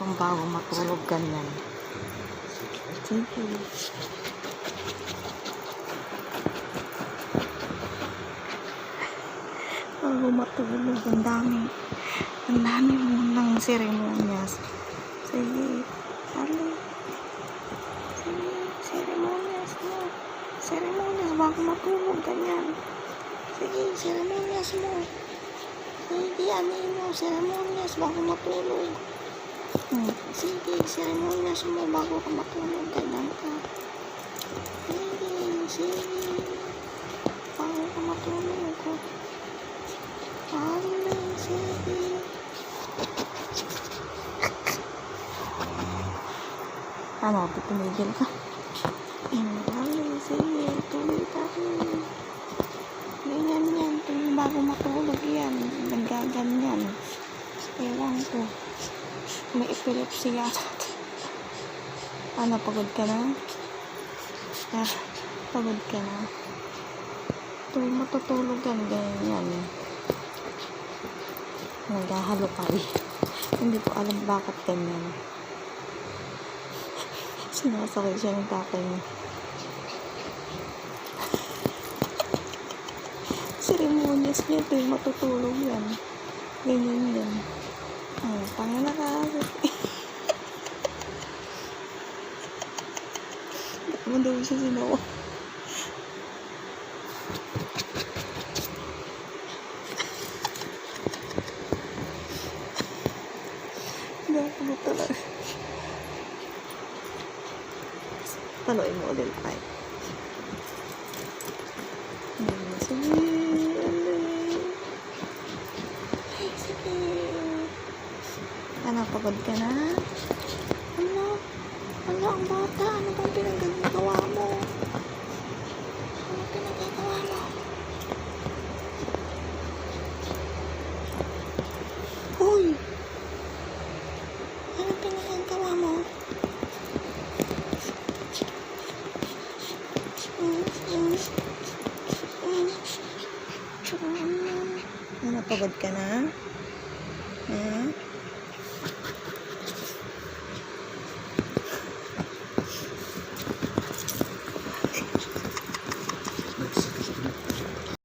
gustong bago matulog ganyan. Sige. Bago matulog, ang dami. Ang dami mo ng seremonyas. Sige. Dali. Sige. Seremonyas mo. Seremonyas bago matulog ganyan. Sige, seremonyas mo. Sige, anin mo, seremonyas bago matulog. Hmm. Sige, seremonyas mo bago ka matulog. Ganyan ka. Sige, sige. Bago ka matulog. Dali, sige. Ano, tumigil ka? Hmm, Dali, sige. Tuloy tayo. Ganyan yan. Bago matulog yan. Nagaganyan. Ewan ko. May epilepsy yata. Ano, pagod ka na? Ah, pagod ka na. Tuwing matutulog yan, ganyan. Naghahalo ka rin. Hindi ko alam bakit ganyan. Sinasakay siya ng tatay niya. seremonyas niya tuwing matutulog yan. Ganyan yan. Oh, pangala ka. Ba't mo daw siya sinawa? Gago mo talaga. Panuin mo ulit ay. Ano, pagod ka na? Ano? Ano ang bata? Ano bang pinagagawa mo? Ano pinagagawa mo? Uy! Ano pinagagawa mo? Ano, pagod ka na?